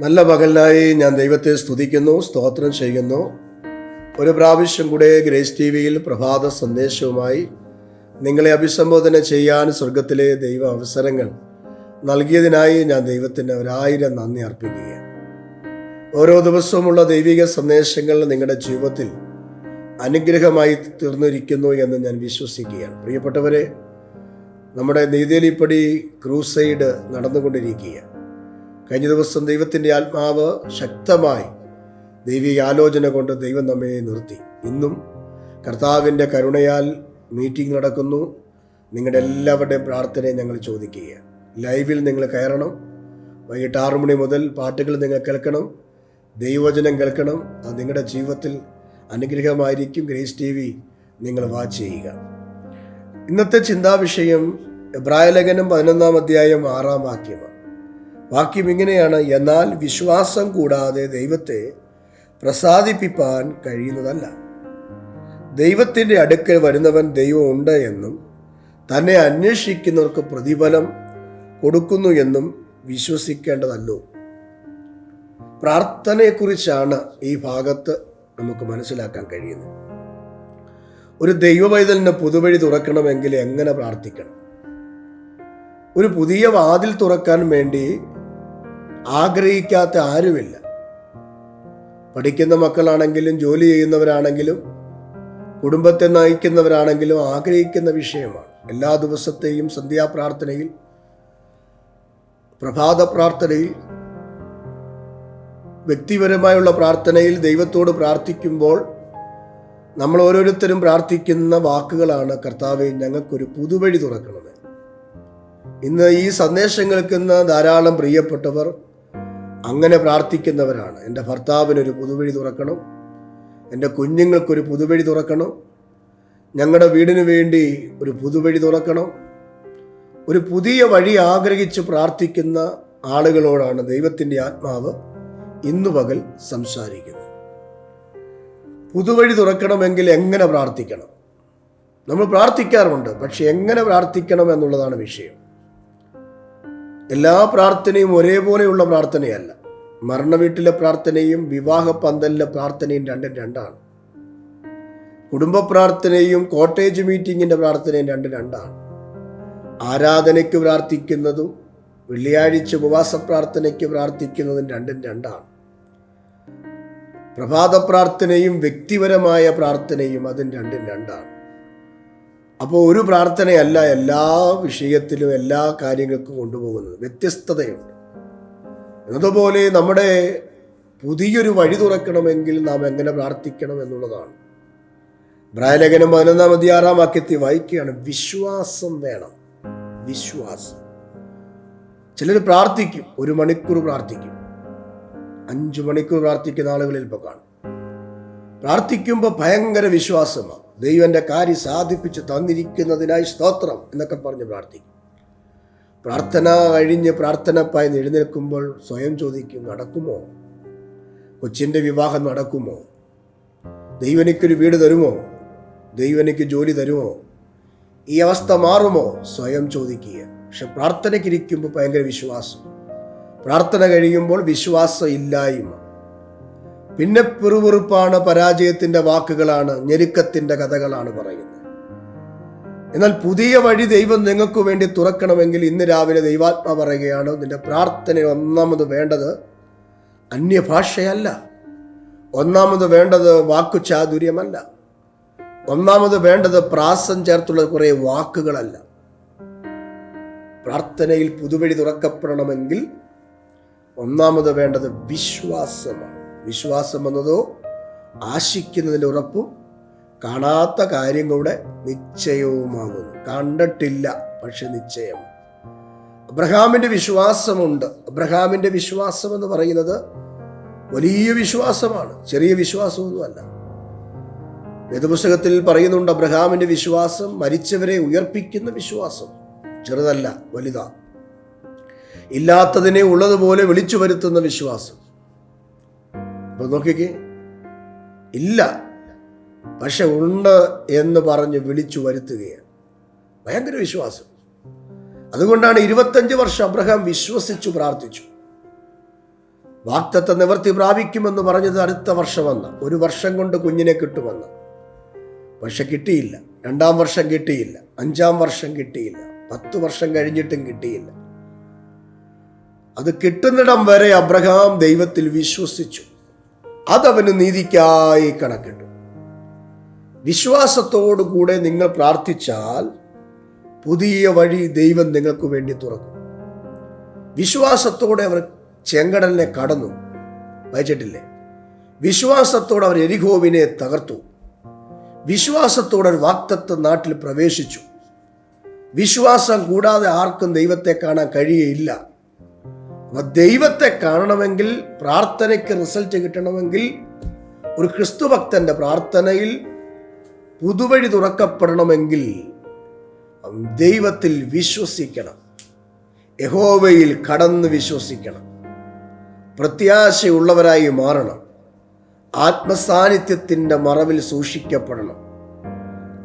നല്ല പകലിനായി ഞാൻ ദൈവത്തെ സ്തുതിക്കുന്നു സ്തോത്രം ചെയ്യുന്നു. ഒരു പ്രാവശ്യം കൂടെ ഗ്രേസ് ടി വിയിൽ പ്രഭാത സന്ദേശവുമായി നിങ്ങളെ അഭിസംബോധന ചെയ്യാൻ സ്വർഗത്തിലെ ദൈവ അവസരങ്ങൾ നൽകിയതിനായി ഞാൻ ദൈവത്തിന് ഒരായിരം നന്ദി അർപ്പിക്കുകയാണ്. ഓരോ ദിവസവുമുള്ള ദൈവിക സന്ദേശങ്ങൾ നിങ്ങളുടെ ജീവിതത്തിൽ അനുഗ്രഹമായി തീർന്നിരിക്കുന്നു എന്ന് ഞാൻ വിശ്വസിക്കുകയാണ്. പ്രിയപ്പെട്ടവരെ നമ്മുടെ നെയ്തേലിപ്പടി ക്രൂസൈഡ് നടന്നുകൊണ്ടിരിക്കുകയാണ്. കഴിഞ്ഞ ദിവസം ദൈവത്തിന്റെ ആത്മാവ് ശക്തമായി ദൈവിക ആലോചന കൊണ്ട് ദൈവം നമ്മെ നിർത്തി. ഇന്നും കർത്താവിന്റെ കരുണയാൽ മീറ്റിംഗ് നടക്കുന്നു. നിങ്ങളുടെ എല്ലാവരുടെയും പ്രാർത്ഥനയെ ഞങ്ങൾ ചോദിക്കുകയാണ്. ലൈവിൽ നിങ്ങൾ കയറണം. വൈകിട്ട് ആറു മണി മുതൽ പാട്ടുകൾ നിങ്ങൾ കേൾക്കണം. ദൈവവചനം കേൾക്കണം. അത് നിങ്ങളുടെ ജീവിതത്തിൽ അനുഗ്രഹമായിരിക്കും. ഗ്രേസ് ടി വി നിങ്ങൾ വാച്ച് ചെയ്യുക. ഇന്നത്തെ ചിന്താവിഷയം എബ്രായലേഖനം പതിനൊന്നാം അധ്യായം ആറാം വാക്യമാണ്. വാക്യം ഇങ്ങനെയാണ് എന്നാൽ വിശ്വാസം കൂടാതെ ദൈവത്തെ പ്രസാദിപ്പിപ്പാൻ കഴിയുന്നതല്ല. ദൈവത്തിന്റെ അടുക്കൽ വരുന്നവൻ ദൈവം ഉണ്ട് എന്നും തന്നെ അന്വേഷിക്കുന്നവർക്ക് പ്രതിഫലം കൊടുക്കുന്നു എന്നും വിശ്വസിക്കേണ്ടതല്ലോ. പ്രാർത്ഥനയെക്കുറിച്ചാണ് ഈ ഭാഗത്ത് നമുക്ക് മനസ്സിലാക്കാൻ കഴിയുന്നത്. ഒരു ദൈവവൈതലിന് പുതുവഴി തുറക്കണമെങ്കിൽ എങ്ങനെ പ്രാർത്ഥിക്കണം? ഒരു പുതിയ വാതിൽ തുറക്കാൻ വേണ്ടി ആഗ്രഹിക്കാത്ത ആരുമില്ല. പഠിക്കുന്ന മക്കളാണെങ്കിലും ജോലി ചെയ്യുന്നവരാണെങ്കിലും കുടുംബത്തെ നയിക്കുന്നവരാണെങ്കിലും ആഗ്രഹിക്കുന്ന വിഷയമാണ്. എല്ലാ ദിവസത്തെയും സന്ധ്യാപ്രാർത്ഥനയിൽ പ്രഭാത പ്രാർത്ഥനയിൽ വ്യക്തിപരമായുള്ള പ്രാർത്ഥനയിൽ ദൈവത്തോട് പ്രാർത്ഥിക്കുമ്പോൾ നമ്മൾ ഓരോരുത്തരും പ്രാർത്ഥിക്കുന്ന വാക്കുകളാണ് കർത്താവെ ഞങ്ങൾക്കൊരു പുതുവഴി തുറക്കണമേ. ഇന്ന് ഈ സന്ദേശം കേൾക്കുന്ന ധാരാളം പ്രിയപ്പെട്ടവർ അങ്ങനെ പ്രാർത്ഥിക്കുന്നവരാണ്. എന്റെ ഭർത്താവിനൊരു പുതുവഴി തുറക്കണം. എന്റെ കുഞ്ഞുങ്ങൾക്കൊരു പുതുവഴി തുറക്കണം. ഞങ്ങളുടെ വീടിനു വേണ്ടി ഒരു പുതുവഴി തുറക്കണം. ഒരു പുതിയ വഴി ആഗ്രഹിച്ച് പ്രാർത്ഥിക്കുന്ന ആളുകളോടാണ് ദൈവത്തിന്റെ ആത്മാവ് ഇന്നു പകൽ സംസാരിക്കുന്നത്. പുതുവഴി തുറക്കണമെങ്കിൽ എങ്ങനെ പ്രാർത്ഥിക്കണം? നമ്മൾ പ്രാർത്ഥിക്കാറുണ്ട് പക്ഷെ എങ്ങനെ പ്രാർത്ഥിക്കണം എന്നുള്ളതാണ് വിഷയം. എല്ലാ പ്രാർത്ഥനയും ഒരേപോലെയുള്ള പ്രാർത്ഥനയല്ല. മരണ വീട്ടിലെ പ്രാർത്ഥനയും വിവാഹ പന്തലിലെ പ്രാർത്ഥനയും രണ്ടും രണ്ടാണ്. കുടുംബ പ്രാർത്ഥനയും കോട്ടേജ് മീറ്റിങ്ങിന്റെ പ്രാർത്ഥനയും രണ്ടും രണ്ടാണ്. ആരാധനയ്ക്ക് പ്രാർത്ഥിക്കുന്നതും വെള്ളിയാഴ്ച ഉപവാസ പ്രാർത്ഥനയ്ക്ക് പ്രാർത്ഥിക്കുന്നതും രണ്ടും രണ്ടാണ്. പ്രഭാത പ്രാർത്ഥനയും വ്യക്തിപരമായ പ്രാർത്ഥനയും അതും രണ്ടും രണ്ടാണ്. അപ്പോൾ ഒരു പ്രാർത്ഥനയല്ല എല്ലാ വിഷയത്തിലും എല്ലാ കാര്യങ്ങൾക്കും കൊണ്ടുപോകുന്നത്. വ്യത്യസ്തതയുണ്ട്. എന്നതുപോലെ നമ്മുടെ പുതിയൊരു വഴി തുറക്കണമെങ്കിൽ നാം എങ്ങനെ പ്രാർത്ഥിക്കണം എന്നുള്ളതാണ്. ബ്രായലേഖനം പതിനൊന്നാം അധ്യാറാം വാക്യത്തിൽ വായിക്കുകയാണ് വിശ്വാസം വേണം. വിശ്വാസം. ചിലർ പ്രാർത്ഥിക്കും ഒരു മണിക്കൂർ പ്രാർത്ഥിക്കും. അഞ്ചു മണിക്കൂർ പ്രാർത്ഥിക്കുന്ന ആളുകളിൽ ഇപ്പോൾ കാണും. പ്രാർത്ഥിക്കുമ്പോൾ ഭയങ്കര വിശ്വാസമാണ്. ദൈവന്റെ കാര്യം സാധിപ്പിച്ച് തന്നിരിക്കുന്നതിനായി സ്തോത്രം എന്നൊക്കെ പറഞ്ഞ് പ്രാർത്ഥിക്കും. പ്രാർത്ഥന കഴിഞ്ഞ് പ്രാർത്ഥനപ്പായി എഴുന്നേൽക്കുമ്പോൾ സ്വയം ചോദിക്കും നടക്കുമോ? കൊച്ചിന്റെ വിവാഹം നടക്കുമോ? ദൈവനിക്കൊരു വീട് തരുമോ? ദൈവനിക്ക് ജോലി തരുമോ? ഈ അവസ്ഥ മാറുമോ? സ്വയം ചോദിക്കുക. പക്ഷെ പ്രാർത്ഥനയ്ക്കിരിക്കുമ്പോൾ ഭയങ്കര വിശ്വാസം. പ്രാർത്ഥന കഴിയുമ്പോൾ വിശ്വാസം ഇല്ലായ്മ. പിന്നെ പിറുപിറുപ്പാണ് പരാജയത്തിന്റെ വാക്കുകളാണ് ഞെരുക്കത്തിന്റെ കഥകളാണ് പറയുന്നത്. എന്നാൽ പുതിയ വഴി ദൈവം നിങ്ങൾക്ക് വേണ്ടി തുറക്കണമെങ്കിൽ ഇന്ന് രാവിലെ ദൈവാത്മ പറയുകയാണ് നിന്റെ പ്രാർത്ഥന ഒന്നാമത് വേണ്ടത് അന്യഭാഷയല്ല. ഒന്നാമത് വേണ്ടത് വാക്കുചാതുര്യമല്ല. ഒന്നാമത് വേണ്ടത് പ്രാസം ചേർത്തുള്ള കുറേ വാക്കുകളല്ല. പ്രാർത്ഥനയിൽ പുതുവഴി തുറക്കപ്പെടണമെങ്കിൽ ഒന്നാമത് വേണ്ടത് വിശ്വാസമാണ്. വിശ്വാസം എന്നതോ ആശിക്കുന്നതിന്റെ ഉറപ്പും കാണാത്ത കാര്യങ്ങളുടെ നിശ്ചയവുമാകുന്നു. കണ്ടിട്ടില്ല പക്ഷെ നിശ്ചയം. അബ്രഹാമിന്റെ വിശ്വാസമുണ്ട്. അബ്രഹാമിന്റെ വിശ്വാസം എന്ന് പറയുന്നത് വലിയ വിശ്വാസമാണ്. ചെറിയ വിശ്വാസമൊന്നുമല്ല. വേദപുസ്തകത്തിൽ പറയുന്നുണ്ട് അബ്രഹാമിന്റെ വിശ്വാസം മരിച്ചവരെ ഉയർപ്പിക്കുന്ന വിശ്വാസം. ചെറുതല്ല വലുതാണ് ഇല്ലാത്തതിനെ ഉള്ളതുപോലെ വിളിച്ചു വരുത്തുന്ന വിശ്വാസം. അപ്പൊ നോക്കിക്കേ. ഇല്ല. പക്ഷെ ഉണ്ട് എന്ന് പറഞ്ഞ് വിളിച്ചു വരുത്തുകയാണ്. ഭയങ്കര വിശ്വാസം. അതുകൊണ്ടാണ് ഇരുപത്തഞ്ച് വർഷം അബ്രഹാം വിശ്വസിച്ചു പ്രാർത്ഥിച്ചു. വാക്തത്വ നിവർത്തി പ്രാപിക്കുമെന്ന് പറഞ്ഞത് അടുത്ത വർഷമെന്ന് ഒരു വർഷം കൊണ്ട് കുഞ്ഞിനെ കിട്ടുമെന്ന് പക്ഷെ കിട്ടിയില്ല. രണ്ടാം വർഷം കിട്ടിയില്ല. അഞ്ചാം വർഷം കിട്ടിയില്ല. പത്ത് വർഷം കഴിഞ്ഞിട്ടും കിട്ടിയില്ല. അത് കിട്ടുന്നിടം വരെ അബ്രഹാം ദൈവത്തിൽ വിശ്വസിച്ചു. അതവന് നീതിക്കായി കണക്കിട്ടു. വിശ്വാസത്തോടുകൂടെ നിങ്ങൾ പ്രാർത്ഥിച്ചാൽ പുതിയ വഴി ദൈവം നിങ്ങൾക്ക് വേണ്ടി തുറക്കും. വിശ്വാസത്തോടെ അവർ ചെങ്കടലിനെ കടന്നു. വായിച്ചിട്ടില്ലേ? വിശ്വാസത്തോടെ അവർ എരിഹോവിനെ തകർത്തു. വിശ്വാസത്തോടെ വാക്തത്വ നാട്ടിൽ പ്രവേശിച്ചു. വിശ്വാസം കൂടാതെ ആർക്കും ദൈവത്തെ കാണാൻ കഴിയയില്ല. അപ്പൊ ദൈവത്തെ കാണണമെങ്കിൽ പ്രാർത്ഥനയ്ക്ക് റിസൾട്ട് കിട്ടണമെങ്കിൽ ഒരു ക്രിസ്തുഭക്തന്റെ പ്രാർത്ഥനയിൽ പുതുവഴി തുറക്കപ്പെടണമെങ്കിൽ ദൈവത്തിൽ വിശ്വസിക്കണം. യഹോവയിൽ കടന്ന് വിശ്വസിക്കണം. പ്രത്യാശയുള്ളവരായി മാറണം. ആത്മസാന്നിധ്യത്തിന്റെ മറവിൽ സൂക്ഷിക്കപ്പെടണം.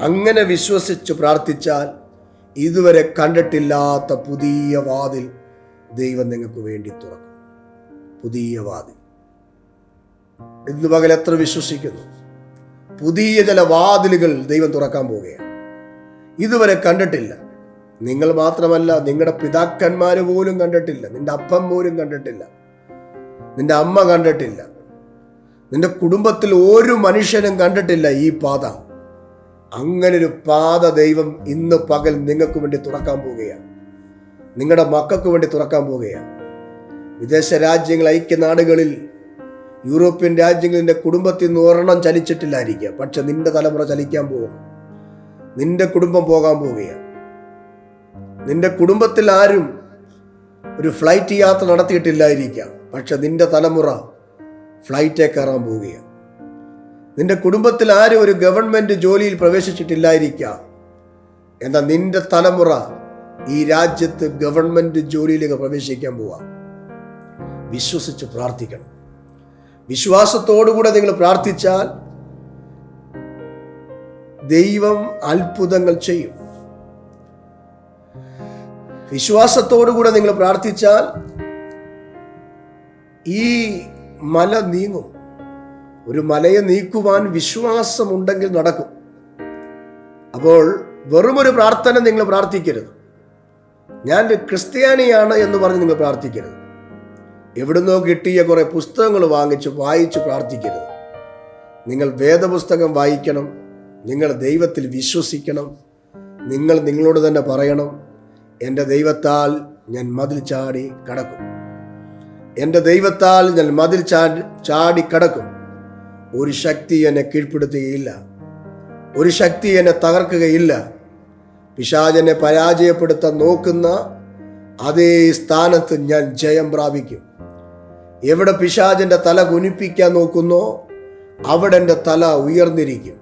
അങ്ങനെ വിശ്വസിച്ച് പ്രാർത്ഥിച്ചാൽ ഇതുവരെ കണ്ടിട്ടില്ലാത്ത പുതിയ വാതിൽ ദൈവം നിങ്ങൾക്ക് വേണ്ടി തുറക്കും. പുതിയ വാതിൽ. ഇന്ന് പകൽ എത്ര വിശ്വസിക്കുന്നു? പുതിയ ചില വാതിലുകൾ ദൈവം തുറക്കാൻ പോവുകയാണ്. ഇതുവരെ കണ്ടിട്ടില്ല. നിങ്ങൾ മാത്രമല്ല നിങ്ങളുടെ പിതാക്കന്മാർ പോലും കണ്ടിട്ടില്ല. നിന്റെ അപ്പം പോലും കണ്ടിട്ടില്ല. നിന്റെ അമ്മ കണ്ടിട്ടില്ല. നിന്റെ കുടുംബത്തിൽ ഒരു മനുഷ്യനും കണ്ടിട്ടില്ല ഈ പാത. അങ്ങനൊരു പാത ദൈവം ഇന്ന് പകൽ നിങ്ങൾക്ക് വേണ്ടി തുറക്കാൻ പോവുകയാണ്. നിങ്ങളുടെ മക്കൾക്ക് വേണ്ടി തുറക്കാൻ പോവുകയാണ്. വിദേശ രാജ്യങ്ങൾ ഐക്യനാടുകളിൽ യൂറോപ്യൻ രാജ്യങ്ങളിന്റെ കുടുംബത്തിൽ നിന്ന് ഒരെണ്ണം ചലിച്ചിട്ടില്ലായിരിക്കുക. പക്ഷെ നിന്റെ തലമുറ ചലിക്കാൻ പോകും നിന്റെ കുടുംബം പോകാൻ പോവുകയാണ്. നിന്റെ കുടുംബത്തിൽ ആരും ഒരു ഫ്ലൈറ്റ് യാത്ര നടത്തിയിട്ടില്ലായിരിക്കാം പക്ഷെ നിന്റെ തലമുറ ഫ്ലൈറ്റേ കയറാൻ പോവുകയാണ്. നിന്റെ കുടുംബത്തിൽ ആരും ഒരു ഗവൺമെന്റ് ജോലിയിൽ പ്രവേശിച്ചിട്ടില്ലായിരിക്കാം എന്നാൽ നിന്റെ തലമുറ ഈ രാജ്യത്ത് ഗവൺമെന്റ് ജോലിയിലേക്ക് പ്രവേശിക്കാൻ പോവാം. വിശ്വസിച്ച് പ്രാർത്ഥിക്കണം. വിശ്വാസത്തോടുകൂടെ നിങ്ങൾ പ്രാർത്ഥിച്ചാൽ ദൈവം അത്ഭുതങ്ങൾ ചെയ്യും. വിശ്വാസത്തോടുകൂടെ നിങ്ങൾ പ്രാർത്ഥിച്ചാൽ ഈ മല നീങ്ങും. ഒരു മലയെ നീക്കുവാൻ വിശ്വാസമുണ്ടെങ്കിൽ നടക്കും. അപ്പോൾ വെറുമൊരു പ്രാർത്ഥന നിങ്ങൾ പ്രാർത്ഥിക്കരുത്. ഞാൻ ക്രിസ്ത്യാനിയാണ് എന്ന് പറഞ്ഞ് നിങ്ങൾ പ്രാർത്ഥിക്കരുത്. എവിടുന്നോ കിട്ടിയ കുറെ പുസ്തകങ്ങൾ വാങ്ങിച്ച് വായിച്ച് പ്രാർത്ഥിക്കരുത്. നിങ്ങൾ വേദപുസ്തകം വായിക്കണം നിങ്ങൾ ദൈവത്തിൽ വിശ്വസിക്കണം നിങ്ങൾ നിങ്ങളോട് തന്നെ പറയണം എന്റെ ദൈവത്താൽ ഞാൻ മതിൽ ചാടി കടക്കും. എന്റെ ദൈവത്താൽ ഞാൻ മതിൽ ചാടി ചാടി കടക്കും. ഒരു ശക്തി എന്നെ കീഴ്പ്പെടുത്തുകയില്ല. ഒരു ശക്തി എന്നെ തകർക്കുകയില്ല. പിശാചനെ പരാജയപ്പെടുത്താൻ നോക്കുന്ന അതേ സ്ഥാനത്ത് ഞാൻ ജയം പ്രാപിക്കും. എവിടെ പിശാചന്റെ തല കുനിപ്പിക്കാൻ നോക്കുന്നോ അവിടെ എന്റെ തല ഉയർന്നിരിക്കും.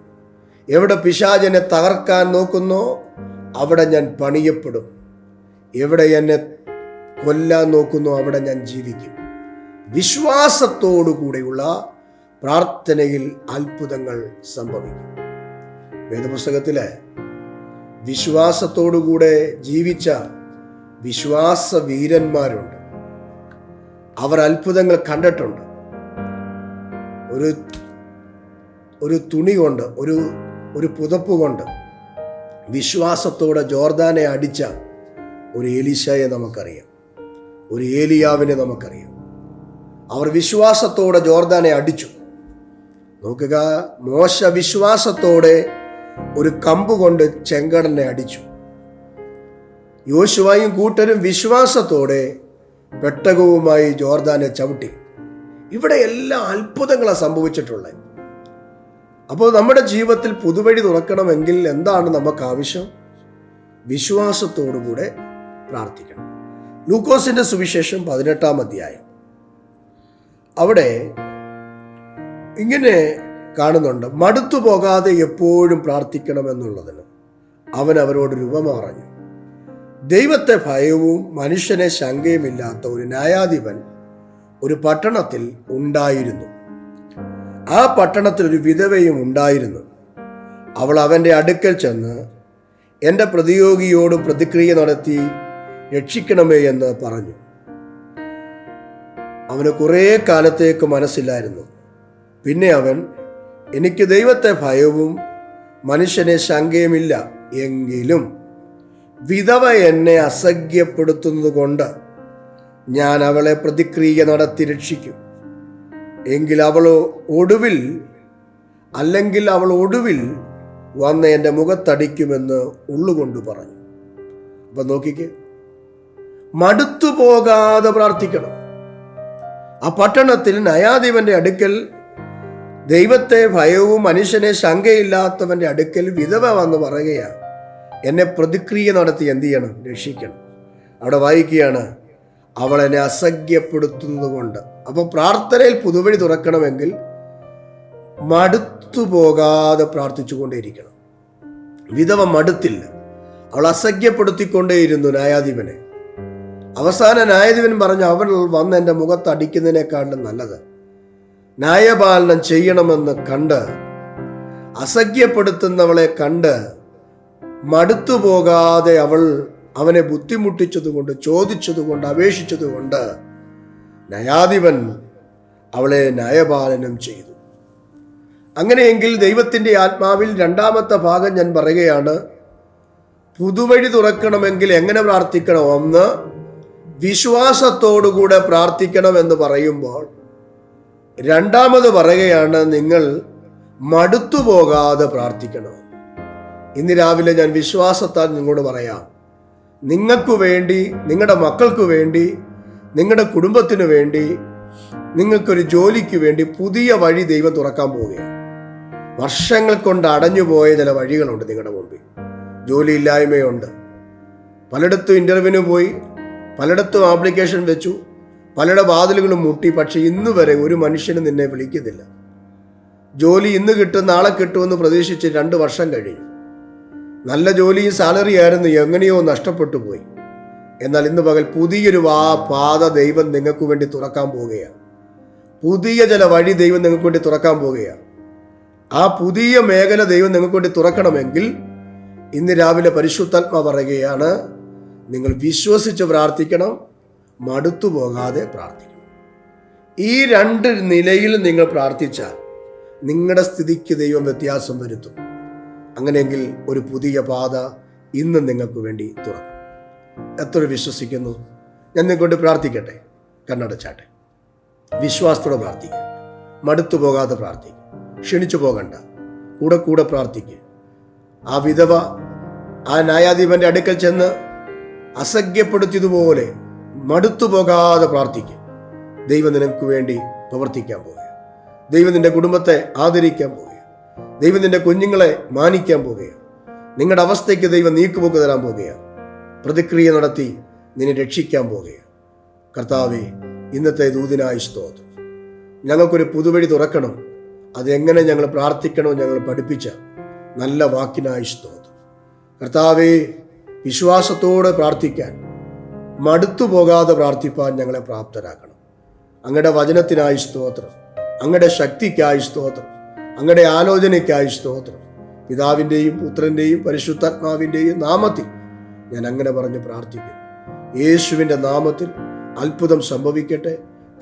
എവിടെ പിശാചനെ തകർക്കാൻ നോക്കുന്നോ അവിടെ ഞാൻ പണിയപ്പെടും. എവിടെ എന്നെ കൊല്ലാൻ നോക്കുന്നു അവിടെ ഞാൻ ജീവിക്കും. വിശ്വാസത്തോടു കൂടെയുള്ള പ്രാർത്ഥനയിൽ അത്ഭുതങ്ങൾ സംഭവിക്കും. വേദപുസ്തകത്തിലെ വിശ്വാസത്തോടുകൂടെ ജീവിച്ച വിശ്വാസ വീരന്മാരുണ്ട് അവർ അത്ഭുതങ്ങൾ കണ്ടിട്ടുണ്ട്. ഒരു ഒരു തുണി കൊണ്ട് ഒരു ഒരു പുതപ്പ് കൊണ്ട് വിശ്വാസത്തോടെ ജോർദാനെ അടിച്ച ഒരു എലിശയെ നമുക്കറിയാം. ഒരു ഏലിയാവിനെ നമുക്കറിയാം. അവർ വിശ്വാസത്തോടെ ജോർദാനെ അടിച്ചു. നോക്കുക മോശ വിശ്വാസത്തോടെ ഒരു കമ്പ് കൊണ്ട് ചെങ്കടലിനെ അടിച്ചു. യോശുവായും കൂട്ടരും വിശ്വാസത്തോടെ പെട്ടകവുമായി ജോർദാനെ ചവിട്ടി. ഇവിടെ എല്ലാ അത്ഭുതങ്ങളാണ് സംഭവിച്ചിട്ടുള്ളത്. അപ്പോൾ നമ്മുടെ ജീവിതത്തിൽ പുതുവഴി തുറക്കണമെങ്കിൽ എന്താണ് നമുക്ക് ആവശ്യം വിശ്വാസത്തോടുകൂടെ പ്രാർത്ഥിക്കണം. ലൂക്കോസിന്റെ സുവിശേഷം പതിനെട്ടാം അധ്യായം. അവിടെ ഇങ്ങനെ കാണുന്നുണ്ട്. മടുത്തു പോകാതെ എപ്പോഴും പ്രാർത്ഥിക്കണമെന്നുള്ളതിന് അവൻ അവരോട് രൂപം പറഞ്ഞു. ദൈവത്തെ ഭയവും മനുഷ്യനെ ശങ്കയുമില്ലാത്ത ഒരു ന്യായാധിപൻ ഒരു പട്ടണത്തിൽ ഉണ്ടായിരുന്നു. ആ പട്ടണത്തിൽ ഒരു വിധവയും ഉണ്ടായിരുന്നു. അവൾ അവന്റെ അടുക്കൽ ചെന്ന് എന്റെ പ്രതിയോഗിയോട് പ്രതിക്രിയ നടത്തി രക്ഷിക്കണമേ എന്ന് പറഞ്ഞു. അവന് കുറേ കാലത്തേക്ക് മനസ്സില്ലായിരുന്നു. പിന്നെ അവൻ എനിക്ക് ദൈവത്തെ ഭയവും മനുഷ്യനെ ശങ്കയുമില്ല എങ്കിലും വിധവ എന്നെ അസഖ്യപ്പെടുത്തുന്നത് കൊണ്ട് ഞാൻ അവളെ പ്രതിക്രിയ നടത്തി രക്ഷിക്കും. എങ്കിൽ അവൾ ഒടുവിൽ അല്ലെങ്കിൽ അവൾ ഒടുവിൽ വന്ന് എന്റെ മുഖത്തടിക്കുമെന്ന് ഉള്ളുകൊണ്ട് പറഞ്ഞു. അപ്പം നോക്കിക്കേ മടുത്തു പോകാതെ പ്രാർത്ഥിക്കണം. ആ പട്ടണത്തിൽ നയാധിപന്റെ അടുക്കൽ ദൈവത്തെ ഭയവും മനുഷ്യനെ ശങ്കയില്ലാത്തവന്റെ അടുക്കൽ വിധവ വന്ന് പറയുകയാണ്. എന്നെ പ്രതിക്രിയ നടത്തി എന്തു ചെയ്യണം? രക്ഷിക്കണം. അവിടെ വായിക്കുകയാണ് അവൾ എന്നെ അസഖ്യപ്പെടുത്തുന്നത് കൊണ്ട് അപ്പോൾ പ്രാർത്ഥനയിൽ പുതുവഴി തുറക്കണമെങ്കിൽ മടുത്തു പോകാതെ പ്രാർത്ഥിച്ചുകൊണ്ടേയിരിക്കണം. വിധവ മടുത്തില്ല. അവൾ അസഖ്യപ്പെടുത്തിക്കൊണ്ടേയിരുന്നു ന്യായാധിപനെ. അവസാന ന്യായാധിപൻ പറഞ്ഞു അവൾ വന്ന് എന്റെ മുഖത്ത് നല്ലത്. ന്യായപാലനം ചെയ്യണമെന്ന് കണ്ട് അസഖ്യപ്പെടുത്തുന്നവളെ കണ്ട് മടുത്തു പോകാതെ അവൾ അവനെ ബുദ്ധിമുട്ടിച്ചതുകൊണ്ട് ചോദിച്ചതുകൊണ്ട് അപേക്ഷിച്ചതുകൊണ്ട് ന്യായാധിപൻ അവളെ ന്യായപാലനം ചെയ്തു. അങ്ങനെയെങ്കിൽ ദൈവത്തിന്റെ ആത്മാവിൽ രണ്ടാമത്തെ ഭാഗം ഞാൻ പറയുകയാണ് പുതുവഴി തുറക്കണമെങ്കിൽ എങ്ങനെ പ്രാർത്ഥിക്കണം? ഒന്ന് വിശ്വാസത്തോടുകൂടെ പ്രാർത്ഥിക്കണം എന്ന് പറയുമ്പോൾ രണ്ടാമത് പറയുകയാണ് നിങ്ങൾ മടുത്തു പോകാതെ പ്രാർത്ഥിക്കണം. ഇന്ന് രാവിലെ ഞാൻ വിശ്വാസത്താൽ നിങ്ങളോട് പറയാം. നിങ്ങൾക്ക് വേണ്ടി നിങ്ങളുടെ മക്കൾക്ക് വേണ്ടി നിങ്ങളുടെ കുടുംബത്തിന് വേണ്ടി നിങ്ങൾക്കൊരു ജോലിക്ക് വേണ്ടി പുതിയ വഴി ദൈവം തുറക്കാൻ പോവുകയാണ്. വർഷങ്ങൾ കൊണ്ട് അടഞ്ഞുപോയ ചില വഴികളുണ്ട് നിങ്ങളുടെ മുമ്പിൽ. ജോലിയില്ലായ്മയുണ്ട്. പലയിടത്തും ഇന്റർവ്യൂവിന് പോയി പലയിടത്തും ആപ്ലിക്കേഷൻ വെച്ചു. പലരുടെ വാതിലുകളും മുട്ടി പക്ഷെ ഇന്ന് വരെ ഒരു മനുഷ്യനും നിന്നെ വിളിക്കുന്നില്ല. ജോലി ഇന്ന് കിട്ടും നാളെ കിട്ടുമെന്ന് പ്രതീക്ഷിച്ച് രണ്ട് വർഷം കഴിഞ്ഞു. നല്ല ജോലിയും സാലറി ആയിരുന്നു എങ്ങനെയോ നഷ്ടപ്പെട്ടു പോയി. എന്നാൽ ഇന്ന് പകൽ പുതിയൊരു വാ പാത ദൈവം നിങ്ങൾക്ക് വേണ്ടി തുറക്കാൻ പോവുകയാണ്. പുതിയ ചില വഴി ദൈവം നിങ്ങൾക്ക് വേണ്ടി തുറക്കാൻ പോവുകയാണ്. ആ പുതിയ മേഖല ദൈവം നിങ്ങൾക്ക് വേണ്ടി തുറക്കണമെങ്കിൽ ഇന്ന് രാവിലെ പരിശുദ്ധാത്മ പറയുകയാണ് നിങ്ങൾ വിശ്വസിച്ച് പ്രാർത്ഥിക്കണം മടുത്തു പോകാതെ പ്രാർത്ഥിക്കണം ഈ രണ്ട് നിലയിൽ നിങ്ങൾ പ്രാർത്ഥിച്ചാൽ നിങ്ങളുടെ സ്ഥിതിക്ക് ദൈവം വ്യത്യാസം വരുത്തും. അങ്ങനെയെങ്കിൽ ഒരു പുതിയ പാത ഇന്ന് നിങ്ങൾക്ക് വേണ്ടി തുറക്കും. എത്ര വിശ്വസിക്കുന്നു? ഞാൻ നിങ്ങൾക്കൊണ്ട് പ്രാർത്ഥിക്കട്ടെ. കണ്ണടച്ചാട്ടെ വിശ്വാസത്തോടെ പ്രാർത്ഥിക്കുക മടുത്തു പോകാതെ പ്രാർത്ഥിക്കുക ക്ഷണിച്ചു പോകണ്ട. കൂടെ കൂടെ പ്രാർത്ഥിക്കുക ആ വിധവ ആ ന്യായാധിപന്റെ അടുക്കൽ ചെന്ന് അസഖ്യപ്പെടുത്തിയതുപോലെ മടുത്തു പോകാതെ പ്രാർത്ഥിക്കുക ദൈവം നിനക്ക് വേണ്ടി പ്രവർത്തിക്കാൻ പോവുക ദൈവം നിന്റെ കുടുംബത്തെ ആദരിക്കാൻ പോവുകയാണ്. ദൈവം നിന്റെ കുഞ്ഞുങ്ങളെ മാനിക്കാൻ പോവുകയാണ്. നിങ്ങളുടെ അവസ്ഥയ്ക്ക് ദൈവം നീക്കുപോക്ക് തരാൻ പോവുകയാണ്. പ്രതിക്രിയ നടത്തി നിന്നെ രക്ഷിക്കാൻ പോവുകയാണ്. കർത്താവെ ഇന്നത്തെ ദൂതിനായി സ്തോത്രം. ഞങ്ങൾക്കൊരു പുതുവഴി തുറക്കണം. അതെങ്ങനെ ഞങ്ങൾ പ്രാർത്ഥിക്കണോ ഞങ്ങൾ പഠിപ്പിച്ച നല്ല വാക്കിനായി സ്തോത്രം. കർത്താവെ വിശ്വാസത്തോടെ പ്രാർത്ഥിക്കാൻ മടുത്തു പോകാതെ പ്രാർത്ഥിപ്പാൻ ഞങ്ങളെ പ്രാപ്തരാക്കണം. അങ്ങയുടെ വചനത്തിനായി സ്തോത്രം. അങ്ങയുടെ ശക്തിക്കായി സ്തോത്രം. അങ്ങയുടെ ആലോചനയ്ക്കായി സ്തോത്രം. പിതാവിന്റെയും പുത്രന്റെയും പരിശുദ്ധാത്മാവിന്റെയും നാമത്തിൽ ഞാൻ അങ്ങനെ പറഞ്ഞ് പ്രാർത്ഥിക്കും. യേശുവിന്റെ നാമത്തിൽ അത്ഭുതം സംഭവിക്കട്ടെ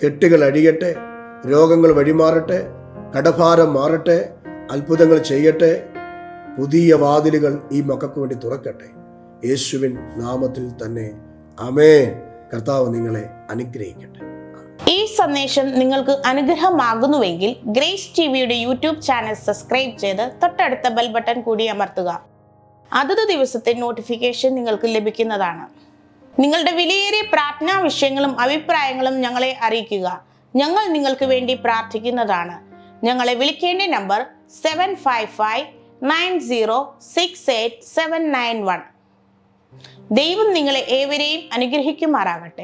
കെട്ടുകൾ അഴിയട്ടെ രോഗങ്ങൾ വഴിമാറട്ടെ കടഭാരം മാറട്ടെ അത്ഭുതങ്ങൾ ചെയ്യട്ടെ പുതിയ വാതിലുകൾ ഈ മക്കൾക്ക് വേണ്ടി തുറക്കട്ടെ. യേശുവിൻ നാമത്തിൽ തന്നെ അമേൻ കർത്താവ് നിങ്ങളെ അനുഗ്രഹിക്കട്ടെ. ഈ സന്ദേശം നിങ്ങൾക്ക് അനുഗ്രഹമാകുന്നുവെങ്കിൽ ഗ്രേസ് ടി വിയുടെ യൂട്യൂബ് ചാനൽ സബ്സ്ക്രൈബ് ചെയ്ത് തൊട്ടടുത്ത ബെൽ ബട്ടൺ കൂടി അമർത്തുക. അതത് ദിവസത്തെ നോട്ടിഫിക്കേഷൻ നിങ്ങൾക്ക് ലഭിക്കുന്നതാണ്. നിങ്ങളുടെ വിലയേറിയ പ്രാർത്ഥനാ വിഷയങ്ങളും അഭിപ്രായങ്ങളും ഞങ്ങളെ അറിയിക്കുക. ഞങ്ങൾ നിങ്ങൾക്ക് വേണ്ടി പ്രാർത്ഥിക്കുന്നതാണ്. ഞങ്ങളെ വിളിക്കേണ്ട number seven five five nine zero six eight seven nine one. ദൈവം നിങ്ങളെ ഏവരെയും അനുഗ്രഹിക്കുമാറാകട്ടെ